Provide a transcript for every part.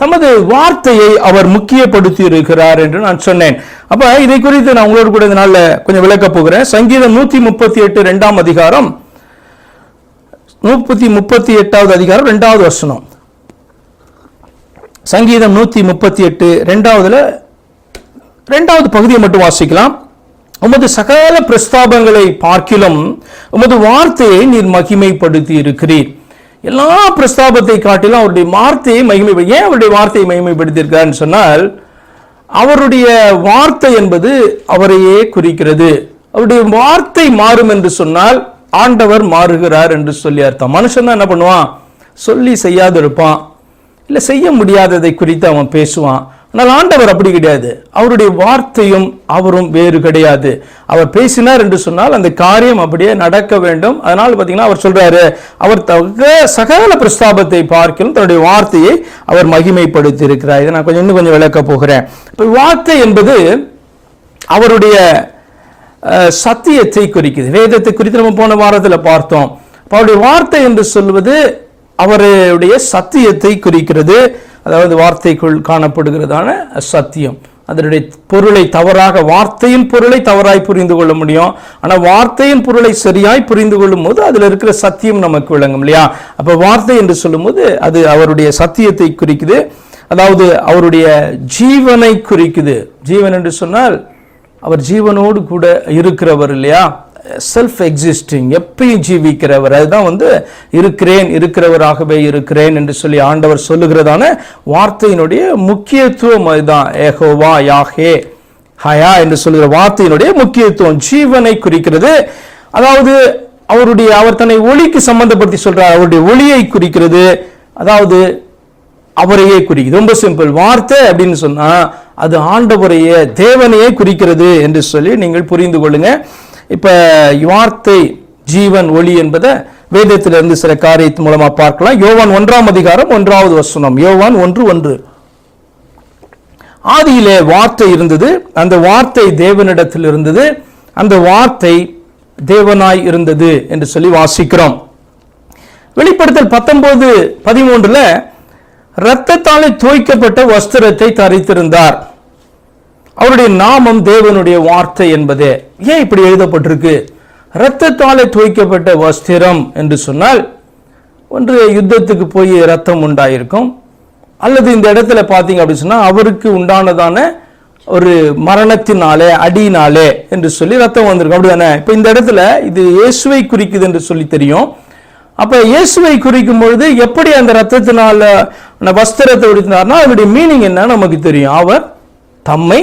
தமது வார்த்தையை அவர் முக்கியப்படுத்தி இருக்கிறார் என்று நான் சொன்னேன். அப்ப இதை குறித்து நான் உங்களோடு கூட இதனால கொஞ்சம் விளக்க போகிறேன். சங்கீதம் நூத்தி முப்பத்தி எட்டு ரெண்டாம் அதிகாரம். நூத்தி முப்பத்தி எட்டாவது அதிகாரம் ரெண்டாவது வசனம். சங்கீதம் நூத்தி முப்பத்தி எட்டு ரெண்டாவதுல ரெண்டாவது பகுதியை மட்டும் வாசிக்கலாம். உமது சகல பிரஸ்தாபங்களை பார்க்கிலும் உமது வார்த்தையை நீர் மகிமைப்படுத்தி இருக்கிறீர் எல்லா பிரஸ்தாபத்தை காட்டிலும் அவருடைய வார்த்தையை மகிமை ஏன் அவருடைய வார்த்தையை மகிமைப்படுத்தியிருக்காருன்னு சொன்னால் அவருடைய வார்த்தை என்பது அவரையே குறிக்கிறது. அவருடைய வார்த்தை மாறும் என்று சொன்னால் ஆண்டவர் மாறுகிறார் என்று சொல்லி அர்த்தம். மனுஷன் தான் என்ன பண்ணுவான்? சொல்லி செய்யாது இருப்பான் இல்லை செய்ய முடியாததை குறித்து அவன் பேசுவான். ஆனால் ஆண்டவர் அப்படி கிடையாது. அவருடைய வார்த்தையும் அவரும் வேறு கிடையாது. அவர் பேசினார் என்று சொன்னால் அந்த காரியம் அப்படியே நடக்க வேண்டும். அதனால் பார்த்தீங்கன்னா அவர் சொல்றாரு அவர் தக சகல பிரஸ்தாபத்தை பார்க்கலும் தன்னுடைய வார்த்தையை அவர் மகிமைப்படுத்தி இருக்கிறார் இதை நான் கொஞ்சம் இன்னும் கொஞ்சம் விளக்க போகிறேன். இப்போ வார்த்தை என்பது அவருடைய சத்தியத்தை குறிக்குது. வேதத்தை குறித்து நம்ம போன வாரத்தில் பார்த்தோம். அவருடைய வார்த்தை என்று சொல்வது அவருடைய சத்தியத்தை குறிக்கிறது. அதாவது வார்த்தைக்குள் காணப்படுகிறதான சத்தியம். அதனுடைய பொருளை தவறாக வார்த்தையின் பொருளை தவறாய் புரிந்து கொள்ள முடியும். ஆனால் வார்த்தையின் பொருளை சரியாய் புரிந்து கொள்ளும் போது அதில் இருக்கிற சத்தியம் நமக்கு விளங்கும் இல்லையா? அப்போ வார்த்தை என்று சொல்லும்போது அது அவருடைய சத்தியத்தை குறிக்குது. அதாவது அவருடைய ஜீவனை குறிக்குது. ஜீவன் என்று சொன்னால் அவர் ஜீவனோடு கூட இருக்கிறவர் இல்லையா? செல்ஃப் எக்ஸிஸ்டிங் எப்பயும் ஜீவிக்கிறவர். அதுதான் வந்து இருக்கிறேன் இருக்கிறவராகவே இருக்கிறேன் என்று சொல்லி ஆண்டவர் சொல்லுகிறதான வார்த்தையினுடைய முக்கியத்துவம் அதுதான். ஏகோவா யாஹே ஹயா என்று சொல்கிற வார்த்தையினுடைய முக்கியத்துவம் ஜீவனை குறிக்கிறது. அதாவது அவருடைய அவர் தன்னை ஒளிக்கு சம்பந்தப்படுத்தி சொல்றார் அவருடைய ஒளியை குறிக்கிறது. அதாவது அவரையே குறிக்குது ரொம்ப சிம்பிள். வார்த்தை அப்படின்னு சொன்னா அது ஆண்டவரையே தேவனையே குறிக்கிறது என்று சொல்லி நீங்கள் புரிந்து கொள்ளுங்க. இப்போ வார்த்தை ஜீவன் ஒளி என்பதை வேதத்திலிருந்து சில காரியத்தின் மூலமாக பார்க்கலாம். யோவான் ஒன்றாம் அதிகாரம் ஒன்றாவது வசனம். யோவான் ஒன்று ஒன்று. ஆதியிலே வார்த்தை இருந்தது அந்த வார்த்தை தேவனிடத்தில் இருந்தது அந்த வார்த்தை தேவனாய் இருந்தது என்று சொல்லி வாசிக்கிறோம். வெளிப்படுத்தல் பத்தொன்பது பதிமூன்றுல இரத்தத்தாலே தோய்க்கப்பட்ட வஸ்திரத்தை தரித்திருந்தார். அவருடைய நாமம் தேவனுடைய வார்த்தை என்பதே. ஏன் இப்படி எழுதப்பட்டிருக்கு? இரத்தத்தாலே துவைக்கப்பட்ட வஸ்திரம் என்று சொன்னால் ஒன்று யுத்தத்துக்கு போய் ரத்தம் உண்டாயிருக்கும். அல்லது இந்த இடத்துல பார்த்தீங்க அப்படின்னு சொன்னால் அவருக்கு உண்டானதான ஒரு மரணத்தினாலே அடியினாலே என்று சொல்லி ரத்தம் வந்திருக்கும். அப்படிதானே? இப்போ இந்த இடத்துல இது இயேசுவை குறிக்குது என்று சொல்லி தெரியும். அப்போ இயேசுவை குறிக்கும் பொழுது எப்படி அந்த ரத்தத்தினால அந்த வஸ்திரத்தை உடுத்தினார்னா அதனுடைய மீனிங் என்ன நமக்கு தெரியும். அவர் தம்மை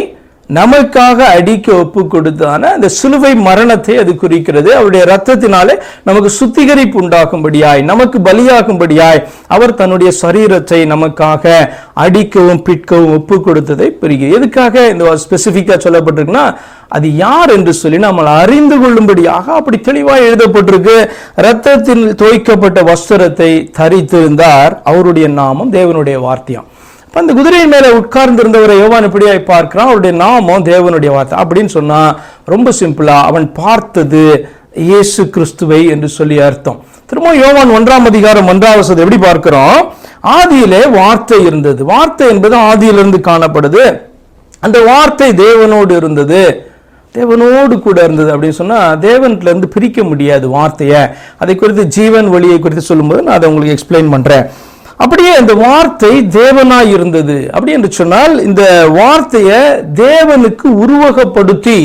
நமக்காக அடிக்க ஒப்பு கொடுத்தான அந்த சிலுவை மரணத்தை அது குறிக்கிறது. அவருடைய ரத்தத்தினாலே நமக்கு சுத்திகரிப்பு உண்டாகும்படியாய் நமக்கு பலியாகும்படியாய் அவர் தன்னுடைய சரீரத்தை நமக்காக அடிக்கவும் பிற்கவும் ஒப்பு கொடுத்ததை பெறுகிறது எதுக்காக இந்த ஸ்பெசிஃபிக்காக சொல்லப்பட்டிருக்குன்னா அது யார் என்று சொல்லி நம்ம அறிந்து கொள்ளும்படியாக அப்படி தெளிவாக எழுதப்பட்டிருக்கு. ரத்தத்தில் தோய்க்கப்பட்ட வஸ்திரத்தை தரித்திருந்தார். அவருடைய நாமம் தேவனுடைய வார்த்தையம். இப்போ அந்த குதிரையின் மேல உட்கார்ந்திருந்தவரை யோவான் இப்படியாய் பார்க்கிறான் அவருடைய நாமம் தேவனுடைய வார்த்தை. அப்படின்னு சொன்னால் ரொம்ப சிம்பிளாக அவன் பார்த்தது இயேசு கிறிஸ்துவை என்று சொல்லி அர்த்தம். திரும்ப யோவான் ஒன்றாம் அதிகாரம் ஒன்றாம் எப்படி பார்க்கிறோம்? ஆதியிலே வார்த்தை இருந்தது. வார்த்தை என்பது ஆதியிலிருந்து காணப்படுது. அந்த வார்த்தை தேவனோடு இருந்தது. தேவனோடு கூட இருந்தது அப்படின்னு சொன்னால் தேவன்லருந்து பிரிக்க முடியாது வார்த்தையை. அதை குறித்து ஜீவன் வழியை குறித்து சொல்லும்போது நான் அதை உங்களுக்கு எக்ஸ்பிளைன் பண்ணுறேன் அப்படியே அந்த வார்த்தை தேவனாய் இருந்தது அப்படி என்று சொன்னால் இந்த வார்த்தையை தேவனுக்கு உருவகப்படுத்தி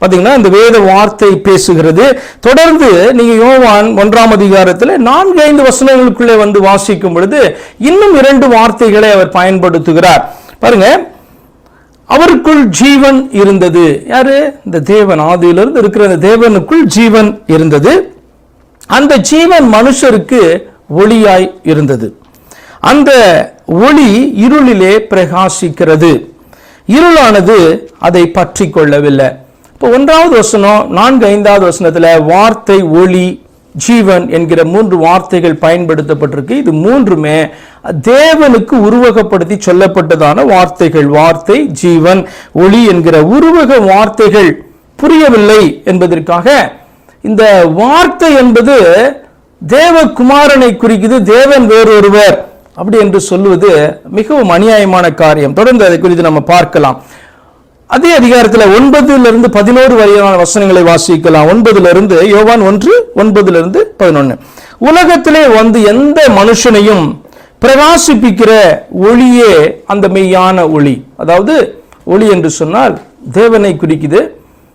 பார்த்தீங்கன்னா இந்த வேத வார்த்தை பேசுகிறது. தொடர்ந்து நீங்கள் யோவான் ஒன்றாம் அதிகாரத்தில் நான்கு ஐந்து வசனங்களுக்குள்ளே வந்து வாசிக்கும் பொழுது இன்னும் இரண்டு வார்த்தைகளை அவர் பயன்படுத்துகிறார். பாருங்க. அவருக்குள் ஜீவன் இருந்தது. யாரு? இந்த தேவன் ஆதியிலிருந்து இருக்கிற அந்த தேவனுக்குள் ஜீவன் இருந்தது. அந்த ஜீவன் மனுஷருக்கு ஒளியாய் இருந்தது. அந்த ஒளி இருளிலே பிரகாசிக்கிறது. இருளானது அதை பற்றி கொள்ளவில்லை இப்போ ஒன்றாவது வசனம் நான்கு ஐந்தாவது வசனத்தில் வார்த்தை ஒளி ஜீவன் என்கிற மூன்று வார்த்தைகள் பயன்படுத்தப்பட்டிருக்கு. இது மூன்றுமே தேவனுக்கு உருவகப்படுத்தி சொல்லப்பட்டதான வார்த்தைகள். வார்த்தை ஜீவன் ஒளி என்கிற உருவக வார்த்தைகள் புரியவில்லை என்பதற்காக இந்த வார்த்தை என்பது தேவகுமாரனை குறிக்குது. தேவன் வேறொருவர். அப்படி என்று சொல்லுவது மிகவும் அநியாயமான காரியம். தொடர்ந்து அதை குறித்து நம்ம பார்க்கலாம். அதே அதிகாரத்தில் ஒன்பதுல இருந்து பதினோரு வரையான வசனங்களை வாசிக்கலாம். ஒன்பதுல இருந்து யோவான் ஒன்று ஒன்பதுல இருந்து பதினொன்னு. உலகத்திலே வந்து எந்த மனுஷனையும் பிரகாசிப்பிக்கிற ஒளியே அந்த மெய்யான ஒளி. அதாவது ஒளி என்று சொன்னால் தேவனை குறிக்குது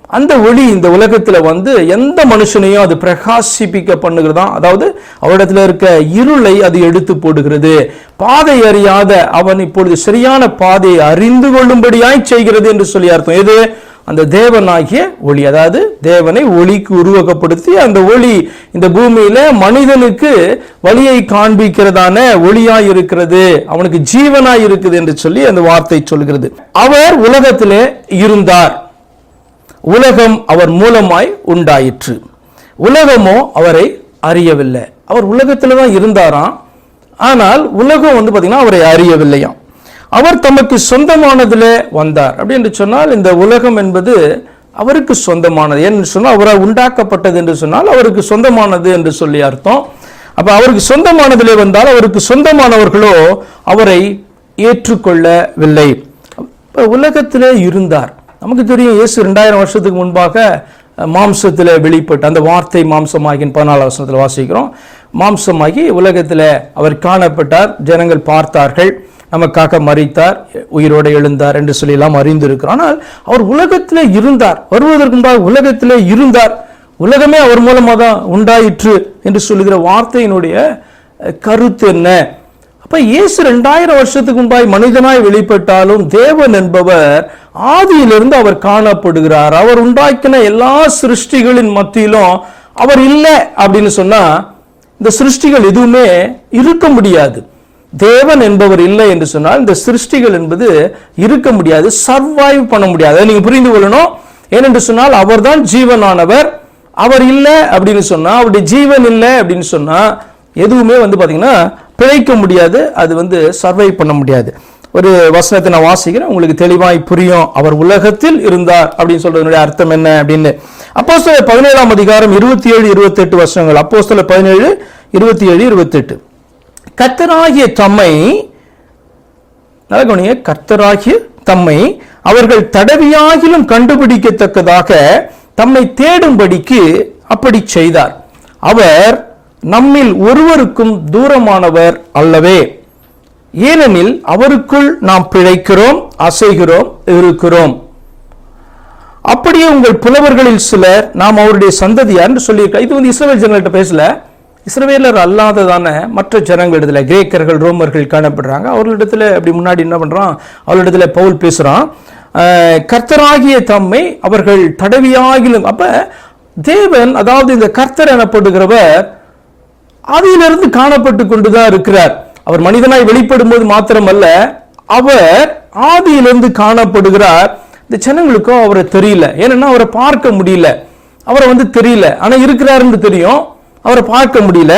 அந்த ஒளி இந்த உலகத்தில் வந்து எந்த மனுஷனையும் அது பிரகாசிப்பிக்க பண்ணுகிறதா? அதாவது அவரிடத்தில் இருக்க இருளை அது எடுத்து போடுகிறது. பாதை அறியாத அவன் இப்பொழுது சரியான பாதையை அறிந்து கொள்ளும்படியாய் செய்கிறது என்று சொல்லி அர்த்தம். எது? அந்த தேவனாகிய ஒளி. அதாவது தேவனை ஒளிக்கு உருவகப்படுத்தி அந்த ஒளி இந்த பூமியில மனிதனுக்கு வழியை காண்பிக்கிறதான ஒளியாய் இருக்கிறது அவனுக்கு ஜீவனாய் இருக்குது என்று சொல்லி அந்த வார்த்தை சொல்கிறது. அவர் உலகத்திலே இருந்தார். உலகம் அவர் மூலமாய் உண்டாயிற்று. உலகமோ அவரை அறியவில்லை. அவர் உலகத்தில் தான் இருந்தாராம். ஆனால் உலகம் வந்து பார்த்திங்கன்னா அவரை அறியவில்லையாம். அவர் தமக்கு சொந்தமானதில் வந்தார். அப்படி என்று சொன்னால் இந்த உலகம் என்பது அவருக்கு சொந்தமானது. ஏன்னு சொன்னால் அவரால் உண்டாக்கப்பட்டது என்று சொன்னால் அவருக்கு சொந்தமானது என்று சொல்லி அர்த்தம். அப்போ அவருக்கு சொந்தமானதிலே வந்தால் அவருக்கு சொந்தமானவர்களோ அவரை ஏற்றுக்கொள்ளவில்லை. இப்போ உலகத்திலே இருந்தார். நமக்கு தெரியும் இயேசு ரெண்டாயிரம் வருஷத்துக்கு முன்பாக மாம்சத்தில் வெளிப்பட்டு அந்த வார்த்தை மாம்சமாகின் பதினாலாம் வசனத்தில் வாசிக்கிறோம். மாம்சமாகி உலகத்தில் அவர் காணப்பட்டார் ஜனங்கள் பார்த்தார்கள் நமக்காக மறித்தார் உயிரோடு எழுந்தார் என்று சொல்லிலாம் அறிந்திருக்கிறோம். ஆனால் அவர் உலகத்திலே இருந்தார் வருவதற்கு முன்பாக உலகத்திலே இருந்தார் உலகமே அவர் மூலமாக தான் உண்டாயிற்று என்று சொல்லுகிற வார்த்தையினுடைய கருத்து என்ன? அப்போ இயேசு ரெண்டாயிரம் வருஷத்துக்கு முன்பாய் மனிதனாய் வெளிப்பட்டாலும் தேவன் என்பவர் ஆதியிலிருந்து அவர் காணப்படுகிறார். அவர் உண்டாக்கின எல்லா சிருஷ்டிகளின் மத்தியிலும் அவர் இல்லை அப்படின்னு சொன்னா இந்த சிருஷ்டிகள் எதுவுமே இருக்க முடியாது. தேவன் என்பவர் இல்லை என்று சொன்னால் இந்த சிருஷ்டிகள் என்பது இருக்க முடியாது சர்வைவ் பண்ண முடியாது. நீங்க புரிந்து கொள்ளணும். ஏனென்று சொன்னால் அவர்தான் ஜீவனானவர். அவர் இல்லை அப்படின்னு சொன்னா அவருடைய ஜீவன் இல்லை அப்படின்னு சொன்னா எதுவுமே வந்து பாத்தீங்கன்னா பிழைக்க முடியாது அது வந்து சர்வை பண்ண முடியாது. ஒரு வசனத்தை நான் வாசிக்கிறேன். உங்களுக்கு தெளிவாய் புரியும். அவர் உலகத்தில் இருந்தார் அப்படின்னு சொல்றதுனுடைய அர்த்தம் என்ன அப்படின்னு. அப்போ பதினேழாம் அதிகாரம் இருபத்தி ஏழு இருபத்தி எட்டு வருஷங்கள் அப்போ பதினேழு இருபத்தி ஏழு இருபத்தி எட்டு கத்தராகிய தம்மை நல்ல கர்த்தராகிய தம்மை அவர்கள் தடவியாகிலும் கண்டுபிடிக்கத்தக்கதாக தம்மை தேடும்படிக்கு அப்படி செய்தார். அவர் நம்மில் ஒருவருக்கும் தூரமானவர் அல்லவே. ஏனெனில் அவருக்குள் நாம் பிழைக்கிறோம் அசைகிறோம் இருக்கிறோம் அப்படியே உங்கள் புலவர்களில் சிலர் நாம் அவருடைய சந்ததியார்னு சொல்லியிருக்க இது வந்து இஸ்ரவேல் ஜனங்கள்ட்ட பேசல. இஸ்ரவேலர் அல்லாததான மற்ற ஜனங்களிடத்தில் கிரேக்கர்கள் ரோமர்கள் காணப்படுறாங்க. அவர்களிடத்துல அப்படி முன்னாடி என்ன பண்றான்? அவர்களிடத்துல பவுல் பேசுறான். கர்த்தராகிய தம்மை அவர்கள் தடவியாகிலும் அப்ப தேவன் அதாவது இந்த கர்த்தர் எனப்படுகிறவர் அதிலிருந்து காணப்பட்டு கொண்டுதான் இருக்கிறார். அவர் மனிதனாய் வெளிப்படும் போது மாத்திரமல்ல அவர் ஆதியிலிருந்து காணப்படுகிறார். இந்த ஜனங்களுக்கும் அவரை தெரியல. ஏன்னா அவரை பார்க்க முடியல. அவரை வந்து தெரியல. ஆனால் இருக்கிறாருன்னு தெரியும். அவரை பார்க்க முடியல.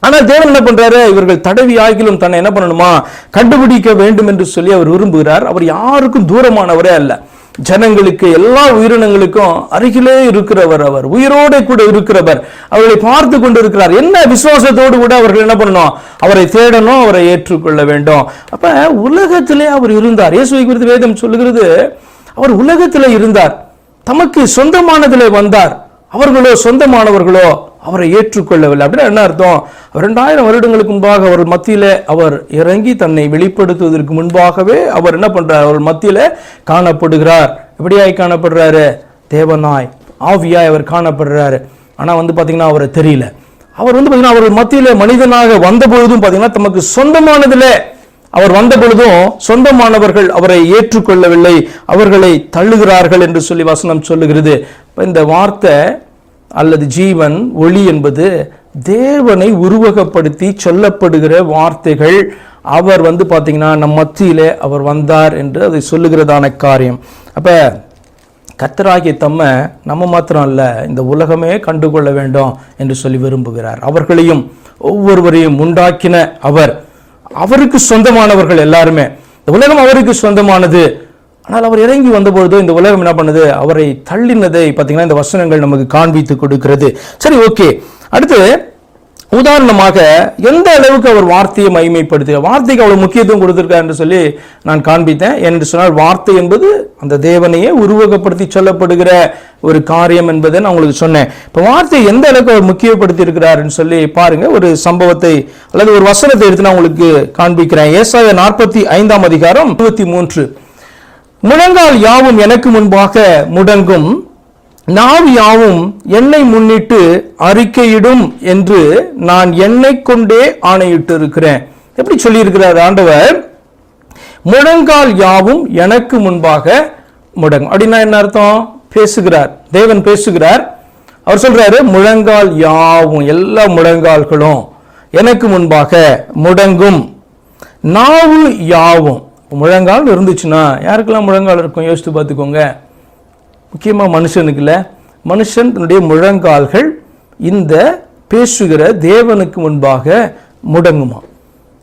ஆனால் தேவன் என்ன பண்றாரு? இவர்கள் தடவி ஆகிலும் தன்னை என்ன பண்ணணுமா? கண்டுபிடிக்க வேண்டும் என்று சொல்லி அவர் விரும்புகிறார். அவர் யாருக்கும் தூரமானவரே அல்ல. ஜனங்களுக்கு எல்லா உயிரினங்களுக்கும் அருகிலே இருக்கிறவர் அவர் உயிரோடு கூட இருக்கிறவர். அவர்களை பார்த்து கொண்டு இருக்கிறார் என்ன விசுவாசத்தோடு கூட அவர்கள் என்ன பண்ணணும்? அவரை தேடணும் அவரை ஏற்றுக்கொள்ள வேண்டும். அப்ப உலகத்திலே அவர் இருந்தார். இயேசுவை குறித்து வேதம் சொல்லுகிறது அவர் உலகத்திலே இருந்தார். தமக்கு சொந்தமானதிலே வந்தார். அவர்களோ சொந்தமானவர்களோ? அவரை ஏற்றுக்கொள்ளவில்லை. அப்படின்னா என்ன அர்த்தம்? ரெண்டாயிரம் வருடங்களுக்கு முன்பாக அவர் மத்தியில் அவர் இறங்கி தன்னை வெளிப்படுத்துவதற்கு முன்பாகவே அவர் என்ன பண்ணுறார் அவர் மத்தியில் காணப்படுகிறார். எப்படியாய் காணப்படுறாரு? தேவனாய் ஆவியாய் அவர் காணப்படுறாரு. ஆனால் வந்து பார்த்திங்கன்னா அவரை தெரியல. அவர் வந்து பார்த்திங்கன்னா அவர் மத்தியில் மனிதனாக வந்த பொழுதும் பார்த்திங்கன்னா தமக்கு சொந்தமானதில் அவர் வந்த பொழுதும் சொந்தமானவர்கள் அவரை ஏற்றுக்கொள்ளவில்லை. அவர்களை தள்ளுகிறார்கள் என்று சொல்லி வசனம் சொல்லுகிறது. இந்த வார்த்தை அல்லது ஜீவன் ஒளி என்பது தேவனை உருவகப்படுத்தி சொல்லப்படுகிற வார்த்தைகள். அவர் வந்து பார்த்திங்கன்னா நம் மத்தியிலே அவர் வந்தார் என்று அதை சொல்லுகிறதான காரியம். அப்போ கத்தராகிய தம்மை நம்ம மாத்திரம் அல்ல இந்த உலகமே கண்டுகொள்ள வேண்டும் என்று சொல்லி விரும்புகிறார். அவர்களையும் ஒவ்வொருவரையும் உண்டாக்கின அவர். அவருக்கு சொந்தமானவர்கள் எல்லாருமே. இந்த உலகம் அவருக்கு சொந்தமானது. ஆனால் அவர் இறங்கி வந்தபொழுதோ இந்த உலகம் என்ன பண்ணுது? அவரை தள்ளினதை பார்த்தீங்கன்னா இந்த வசனங்கள் நமக்கு காண்பித்து கொடுக்கிறது. சரி ஓகே. அடுத்து உதாரணமாக எந்த அளவுக்கு அவர் வார்த்தையை மகிமைப்படுத்த வார்த்தைக்கு அவ்வளவு முக்கியத்துவம் கொடுத்திருக்கார் என்று சொல்லி நான் காண்பித்தேன். என்று சொன்னால் வார்த்தை என்பது அந்த தேவனையே உருவகப்படுத்தி சொல்லப்படுகிற ஒரு காரியம் என்பதை நான் உங்களுக்கு சொன்னேன். இப்போ வார்த்தை எந்த அளவுக்கு அவர் முக்கியப்படுத்தி இருக்கிறாருன்னு சொல்லி பாருங்க. ஒரு சம்பவத்தை அல்லது ஒரு வசனத்தை எடுத்து நான் உங்களுக்கு காண்பிக்கிறேன். ஏசாய நாற்பத்தி ஐந்தாம் அதிகாரம் இருபத்தி மூன்று. முழங்கால் யாவும் எனக்கு முன்பாக முடங்கும். நாவு யாவும் என்னை முன்னிட்டு அறிக்கையிடும் என்று நான் என்னை கொண்டே ஆணையிட்டு இருக்கிறேன் எப்படி சொல்லியிருக்கிறார் ஆண்டவர்? முழங்கால் யாவும் எனக்கு முன்பாக முடங்கும். அப்படின்னா என்ன அர்த்தம்? பேசுகிறார். தேவன் பேசுகிறார். அவர் சொல்றாரு முழங்கால் யாவும் எல்லா முழங்கால்களும் எனக்கு முன்பாக முடங்கும். நாவு யாவும் முழங்கால் இருந்துச்சுன்னா யாருக்கெல்லாம் முழங்கால் இருக்கும்? யோசித்து பார்த்துக்கோங்க. முக்கியமாக மனுஷனுக்கு இல்லை. மனுஷன் தன்னுடைய முழங்கால்கள் இந்த பேசுகிற தேவனுக்கு முன்பாக முடங்குமா?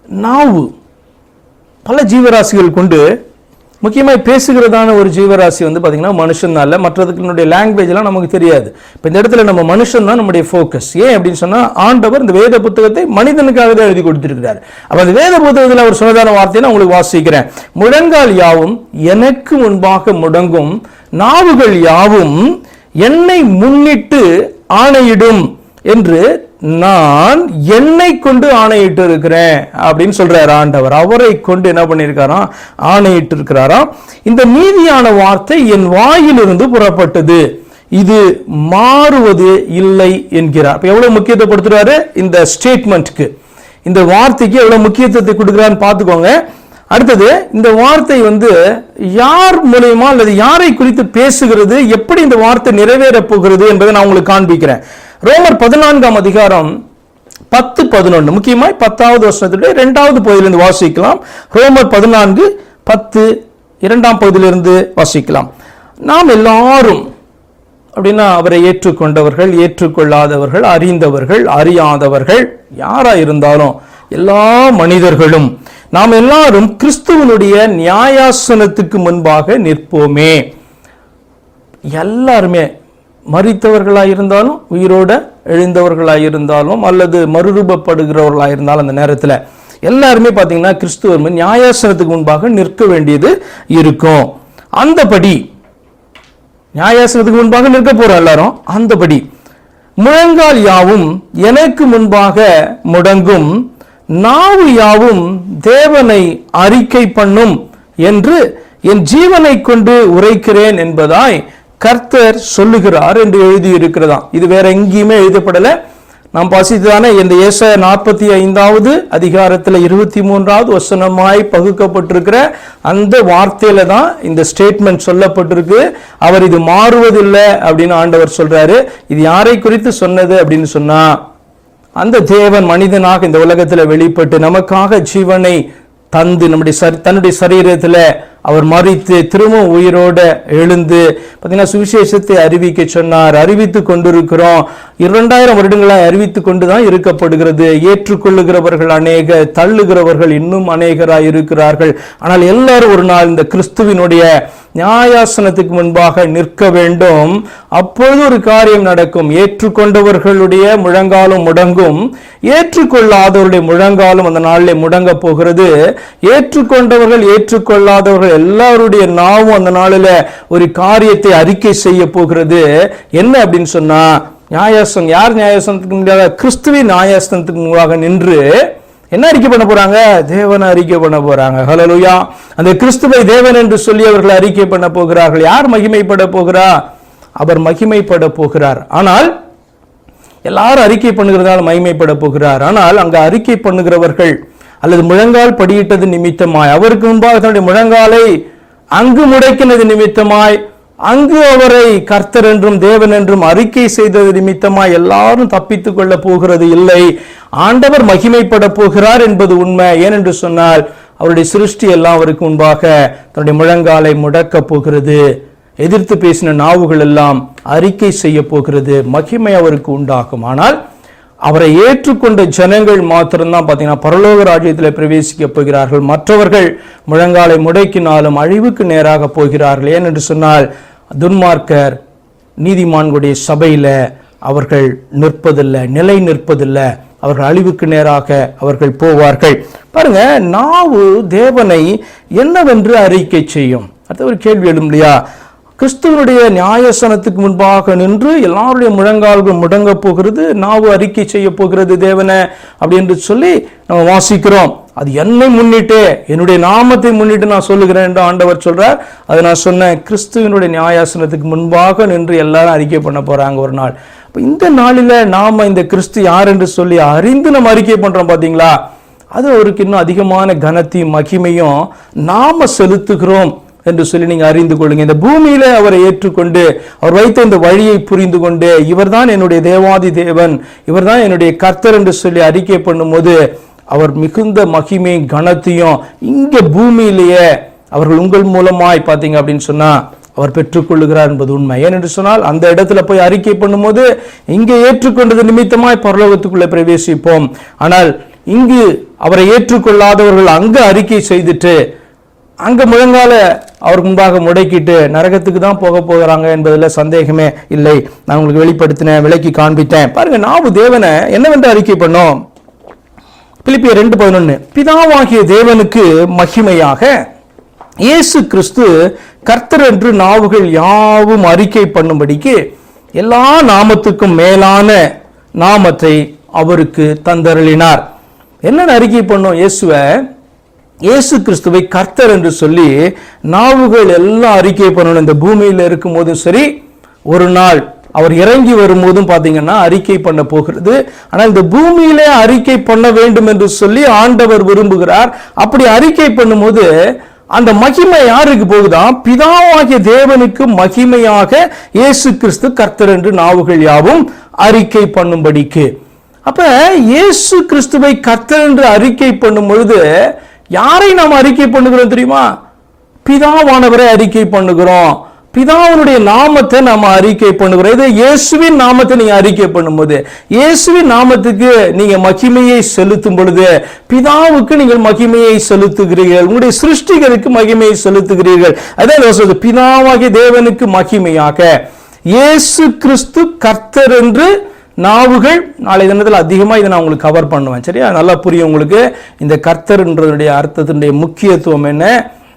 நாவு. பல ஜீவராசிகள் கொண்டு முக்கியமாக பேசுகிறதான ஒரு ஜீவராசி வந்து பார்த்தீங்கன்னா மனுஷன் தான் இல்லை மற்றதுக்கு லாங்குவேஜ்லாம் நமக்கு தெரியாது. இப்போ இந்த இடத்துல நம்ம மனுஷன் தான் நம்முடைய ஃபோக்கஸ் ஏன் அப்படின்னு சொன்னால் ஆண்டவர் இந்த வேத புத்தகத்தை மனிதனுக்காக தான் எழுதி கொடுத்துருக்கிறார். அப்போ அந்த வேத புத்தகத்தில் அவர் சொன்னதான வார்த்தையை நான் உங்களுக்கு வாசிக்கிறேன். முழங்கால் யாவும் எனக்கு முன்பாக முடங்கும் நாவுகள் யாவும் என்னை முன்னிட்டு ஆணையிடும் என்று நான் என்னை கொண்டு ஆணையிட்டு இருக்கிறேன் அப்படின்னு சொல்றாரு ஆண்டவர். அவரை கொண்டு என்ன பண்ணியிருக்காராம் ஆணையிட்டு இருக்கிறாராம் இந்த நீதியான வார்த்தை என் வாயிலிருந்து புறப்பட்டது. இது மாறுவது இல்லை என்கிறார். இப்போ எவ்வளவு முக்கியத்துவம் கொடுத்துருவாரு? இந்த ஸ்டேட்மெண்ட்க்கு இந்த வார்த்தைக்கு எவ்வளவு முக்கியத்துவத்தை கொடுக்குறான்னு பார்த்துக்கோங்க. அடுத்தது இந்த வார்த்தை வந்து யார் மூலயமா அல்லது யாரை குறித்து பேசுகிறது? எப்படி இந்த வார்த்தை நிறைவேறப் போகிறது என்பதை நான் உங்களுக்கு காண்பிக்கிறேன். ரோமர் பதினான்காம் அதிகாரம் பத்து பதினொன்று முக்கியமாக பத்தாவது வருஷத்துடைய ரெண்டாவது பகுதியிலிருந்து வாசிக்கலாம். ரோமர் பதினான்கு பத்து இரண்டாம் பகுதியிலிருந்து வாசிக்கலாம். நாம் எல்லாரும் அப்படின்னா அவரை ஏற்றுக்கொண்டவர்கள் ஏற்றுக்கொள்ளாதவர்கள் அறிந்தவர்கள் அறியாதவர்கள் யாரா இருந்தாலும் எல்லா மனிதர்களும் நாம் எல்லாரும் கிறிஸ்துவனுடைய நியாயாசனத்துக்கு முன்பாக நிற்போமே. எல்லாருமே மறித்தவர்களாக இருந்தாலும் உயிரோட எழுந்தவர்களாயிருந்தாலும் அல்லது மறுரூபப்படுகிறவர்களாக இருந்தாலும் அந்த நேரத்தில் எல்லாருமே பார்த்தீங்கன்னா கிறிஸ்துவர்மன் நியாயாசனத்துக்கு முன்பாக நிற்க வேண்டியது இருக்கும். அந்தபடி நியாயாசனத்துக்கு முன்பாக நிற்க போறோம் எல்லாரும். அந்தபடி முழங்கால் யாவும் எனக்கு முன்பாக முடங்கும் நாவு யாவும் தேவனை அறிக்கை பண்ணும் என்று என் ஜீவனை கொண்டு உரைக்கிறேன் என்பதாய் கர்த்தர் சொல்லுகிறார் என்று எழுதி இருக்கிறதாம் இது வேற எங்கேயுமே எழுதப்படலை. நாம் பசித்தானே இந்த ஏச நாற்பத்தி ஐந்தாவது அதிகாரத்தில் இருபத்தி மூன்றாவது வசனமாய் பகுக்கப்பட்டிருக்கிற அந்த வார்த்தையில தான் இந்த ஸ்டேட்மெண்ட் சொல்லப்பட்டிருக்கு. அவர் இது மாறுவதில்லை அப்படின்னு ஆண்டவர் சொல்றாரு. இது யாரை குறித்து சொன்னது அப்படின்னு சொன்னா அந்த தேவன் மனிதனாக இந்த உலகத்தில் வெளிப்பட்டு நமக்காக ஜீவனை தந்து நம்முடைய சரி தன்னுடைய சரீரத்தில் அவர் மறித்து திரும்பவும் உயிரோட எழுந்து பார்த்தீங்கன்னா சுவிசேஷத்தை அறிவிக்க சொன்னார். அறிவித்து கொண்டிருக்கிறோம். இரண்டாயிரம் வருடங்களாக அறிவித்து கொண்டு தான் இருக்கப்படுகிறது. ஏற்றுக்கொள்ளுகிறவர்கள் அநேக தள்ளுகிறவர்கள் இன்னும் அநேகராக இருக்கிறார்கள். ஆனால் எல்லாரும் ஒரு நாள் இந்த கிறிஸ்துவினுடைய நியாயாசனத்துக்கு முன்பாக நிற்க வேண்டும். அப்பொழுது ஒரு காரியம் நடக்கும். ஏற்றுக்கொண்டவர்களுடைய முழங்காலும் முடங்கும். ஏற்றுக்கொள்ளாதவருடைய முழங்காலும் அந்த நாளிலே முடங்க போகிறது. ஏற்றுக்கொண்டவர்கள் ஏற்றுக்கொள்ளாதவர்கள் எல்லாருடைய நாவும் அந்த நாளில் ஒரு காரியத்தை அறிக்கை செய்ய போகிறது. என்ன அப்படின்னு சொன்னா நியாயாசனம் யார் நியாயாசனத்துக்கு முன்பாக? கிறிஸ்துவின் நியாயாசனத்துக்கு முன்பாக நின்று என்ன அறிக்கை பண்ண போறாங்க? தேவனை அறிக்கை பண்ண போறாங்க. ஹலலுயா அந்த கிறிஸ்துவை தேவன் என்று சொல்லி அவர்கள் அறிக்கை பண்ண போகிறார்கள். யார் மகிமைப்பட போகிறா? அவர் மகிமைப்பட போகிறார். ஆனால் எல்லாரும் அறிக்கை பண்ணுகிறதால் மகிமைப்பட போகிறார். ஆனால் அங்க அறிக்கை பண்ணுகிறவர்கள் அல்லது முழங்கால் படியிட்டது நிமித்தமாய். அவருக்கு முன்பாக தன்னுடைய முழங்காலை அங்கு முடைக்கினது நிமித்தமாய். அங்கு அவரை கர்த்தர் என்றும் தேவன் என்றும் அறிக்கை செய்தது நிமித்தமாய் எல்லாரும் தப்பித்துக் கொள்ள போகிறது இல்லை. ஆண்டவர் மகிமைப்பட போகிறார் என்பது உண்மை. ஏனென்று சொன்னால் அவருடைய சிருஷ்டி எல்லாம் அவருக்கு முன்பாக தன்னுடைய முழங்காலை முடக்க போகிறது. எதிர்த்து பேசின நாவுகள் எல்லாம் அறிக்கை செய்ய போகிறது. மகிமை அவருக்கு உண்டாகும். ஆனால் அவரை ஏற்றுக்கொண்ட ஜனங்கள் மாத்திரம்தான் பார்த்தீங்கன்னா பரலோக ராஜ்யத்தில் பிரவேசிக்க போகிறார்கள். மற்றவர்கள் முழங்காலை முடக்கினாலும் அழிவுக்கு நேராக போகிறார்கள். ஏனென்று சொன்னால் துன்மார்க்கர் நீதிமான்களுடைய சபையில் அவர்கள் நிற்பதில்லை நிலை நிற்பதில்லை. அவர்கள் அழிவுக்கு நேராக அவர்கள் போவார்கள். பாருங்க நாவு தேவனை என்னவென்று அறிக்கை செய்யும். அடுத்த ஒரு கேள்வி எழும் இல்லையா? கிறிஸ்துவனுடைய நியாயசனத்துக்கு முன்பாக நின்று எல்லாருடைய முழங்கால்கள் முடங்க போகிறது நாவு அறிக்கை செய்ய போகிறது தேவனை அப்படி என்று சொல்லி நம்ம வாசிக்கிறோம். அது என்னை முன்னிட்டு என்னுடைய நாமத்தை முன்னிட்டு நான் சொல்லுகிறேன் என்று ஆண்டவர் சொல்றார். அதை நான் சொன்னேன். கிறிஸ்துவனுடைய நியாயாசனத்துக்கு முன்பாக நின்று எல்லாரும் அறிக்கை பண்ண போறாங்க ஒரு நாள். இப்போ இந்த நாளில் நாம் இந்த கிறிஸ்து யார் என்று சொல்லி அறிந்து நம்ம அறிக்கை பண்ணுறோம் பார்த்தீங்களா அது அவருக்கு இன்னும் அதிகமான கனத்தையும் மகிமையும் நாம் செலுத்துகிறோம். என்று சொல்லி நீங்க அறிந்து கொள்ளுங்க. இந்த பூமியில அவரை ஏற்றுக்கொண்டு அவர் வைத்த இந்த வழியை புரிந்து கொண்டு இவர்தான் என்னுடைய தேவாதி தேவன் இவர்தான் என்னுடைய கர்த்தர் என்று சொல்லி அறிக்கை பண்ணும்போது அவர் மிகுந்த மகிமை கனத்தையும் இங்க பூமியிலேயே அவர்கள் உங்கள் மூலமாய் பார்த்தீங்க அப்படின்னு சொன்னா அவர் பெற்றுக்கொள்ளுகிறார் என்பது உண்மை. ஏனென்று சொன்னால் அந்த இடத்துல போய் அறிக்கை பண்ணும்போது இங்கே ஏற்றுக்கொண்டது நிமித்தமாய் பரலோகத்துக்குள்ளே பிரவேசிப்போம். ஆனால் இங்கு அவரை ஏற்றுக்கொள்ளாதவர்கள் அங்கு அறிக்கை செய்துட்டு அங்கே முழங்கால அவர் முன்பாக முடக்கிட்டு நரகத்துக்கு தான் போக போகிறாங்க என்பதில் சந்தேகமே இல்லை. நான் உங்களுக்கு வெளிப்படுத்தினேன் விலைக்கு காண்பித்தேன். பாருங்க நாவு தேவனை என்னவென்று அறிக்கை பண்ணோம்? பிலிப்பிய ரெண்டு பதினொன்று பிதாவாகிய தேவனுக்கு மகிமையாக இயேசு கிறிஸ்து கர்த்தர் என்று நாவுகள் யாவும் அறிக்கை பண்ணும்படிக்கு எல்லா நாமத்துக்கும் மேலான நாமத்தை அவருக்கு தந்தருளினார். என்னென்ன அறிக்கை பண்ணோம்? இயேசுவை இயேசு கிறிஸ்துவை கர்த்தர் என்று சொல்லி நாவுகள் எல்லாம் அறிக்கை பண்ணணும். இந்த பூமியில் இருக்கும்போதும் சரி ஒரு நாள் அவர் இறங்கி வரும்போதும் பார்த்தீங்கன்னா அறிக்கை பண்ண போகிறது. ஆனால் இந்த பூமியிலே அறிக்கை பண்ண வேண்டும் என்று சொல்லி ஆண்டவர் விரும்புகிறார். அப்படி அறிக்கை பண்ணும்போது அந்த மகிமை யாருக்கு போகுதான் பிதாவாகிய தேவனுக்கு மகிமையாக இயேசு கிறிஸ்து கர்த்தர் என்று நாவுகள் யாவும் அறிக்கை பண்ணும்படிக்கு. அப்ப இயேசு கிறிஸ்துவை கர்த்தர் என்று அறிக்கை பண்ணும் பொழுது யாரை நாம் அறிக்கை பண்ணுகிறோம் தெரியுமா? பிதாவானவரை அறிக்கை பண்ணுகிறோம். பிதாவினுடைய நாமத்தை நாம் அறிக்கை பண்ணுகிறோம். இது இயேசுவின் நாமத்தை நீங்க அறிக்கை பண்ணும்போது இயேசுவின் நாமத்துக்கு நீங்க மகிமையை செலுத்தும் பொழுது பிதாவுக்கு நீங்கள் மகிமையை செலுத்துகிறீர்கள். உங்களுடைய சிருஷ்டிகளுக்கு மகிமையை செலுத்துகிறீர்கள். அதான் சொல்றது பிதாவாகிய தேவனுக்கு மகிமையாக. இயேசு கிறிஸ்து கர்த்தர் என்று நாவுகள் நாளை தினத்தில் அதிகமாக இதை நான் உங்களுக்கு கவர் பண்ணுவேன். சரியா? நல்லா புரியும் உங்களுக்கு. இந்த கர்த்தர்ன்றதுடைய அர்த்தத்தினுடைய முக்கியத்துவம் என்ன?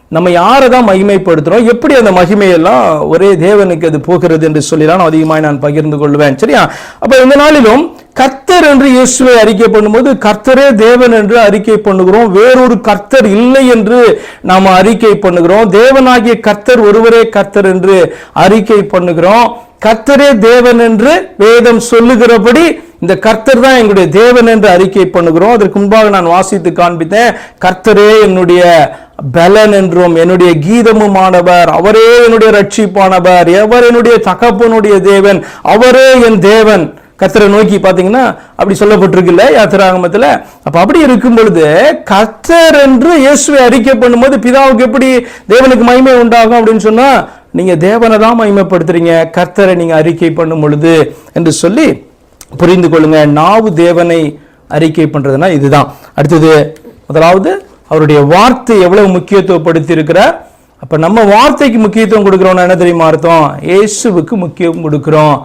நம்ம யாரை தான் மகிமைப்படுத்துகிறோம் எப்படி அந்த மகிமையெல்லாம் ஒரே தேவனுக்கு அது போகிறது என்று சொல்லிலாம் நான் அதிகமாக நான் பகிர்ந்து கொள்வேன். சரியா? அப்போ இந்த நாளிலும் கர்த்தர் என்று இயேசுவை அறிக்கை பண்ணும்போது கர்த்தரே தேவன் என்று அறிக்கை பண்ணுகிறோம். வேறொரு கர்த்தர் இல்லை என்று நாம் அறிக்கை பண்ணுகிறோம். தேவனாகிய கர்த்தர் ஒருவரே கர்த்தர் என்று அறிக்கை பண்ணுகிறோம். கர்த்தரே தேவன் என்று வேதம் சொல்லுகிறபடி இந்த கர்த்தர் தான் எங்களுடைய தேவன் என்று அறிக்கை பண்ணுகிறோம். அதற்கு முன்பாக நான் வாசித்து காண்பித்தேன் கர்த்தரே என்னுடைய பலன் என்றும் என்னுடைய கீதமுமானவர் அவரே என்னுடைய ரட்சிப்பானவர் எவர் என்னுடைய தகப்பனுடைய தேவன் அவரே என் தேவன். கர்த்தரை நோக்கி பார்த்தீங்கன்னா அப்படி சொல்லப்பட்டிருக்குல்ல யாத்திராகமத்தில் அப்போ அப்படி இருக்கும் பொழுது கர்த்தர் என்று இயேசுவை அறிக்கை பண்ணும்போது பிதாவுக்கு எப்படி தேவனுக்கு மகிமை உண்டாகும் அப்படின்னு சொன்னால் நீங்கள் தேவனை தான் மகிமைப்படுத்துறீங்க கர்த்தரை நீங்கள் அறிக்கை பண்ணும் பொழுது என்று சொல்லி புரிந்து கொள்ளுங்க. நாவு தேவனை அறிக்கை பண்ணுறதுனா இதுதான். அடுத்தது முதலாவது அவருடைய வார்த்தை எவ்வளவு முக்கியத்துவப்படுத்தி இருக்கிறார் அப்போ நம்ம வார்த்தைக்கு முக்கியத்துவம் கொடுக்குறோம்னா என்ன தெரியுமா அர்த்தம்? இயேசுவுக்கு முக்கியம் கொடுக்குறோம்.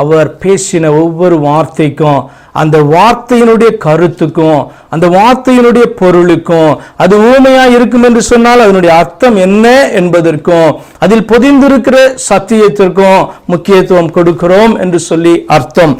அவர் பேசின ஒவ்வொரு வார்த்தைக்கும் அந்த வார்த்தையினுடைய கருத்துக்கும் அந்த வார்த்தையினுடைய பொருளுக்கும் அது ஊமையா இருக்கும் என்று சொன்னால் அதனுடைய அர்த்தம் என்ன என்பதற்கும் அதில் பொதிந்திருக்கிற சத்தியத்திற்கும் முக்கியத்துவம் கொடுக்கிறோம் என்று சொல்லி அர்த்தம்.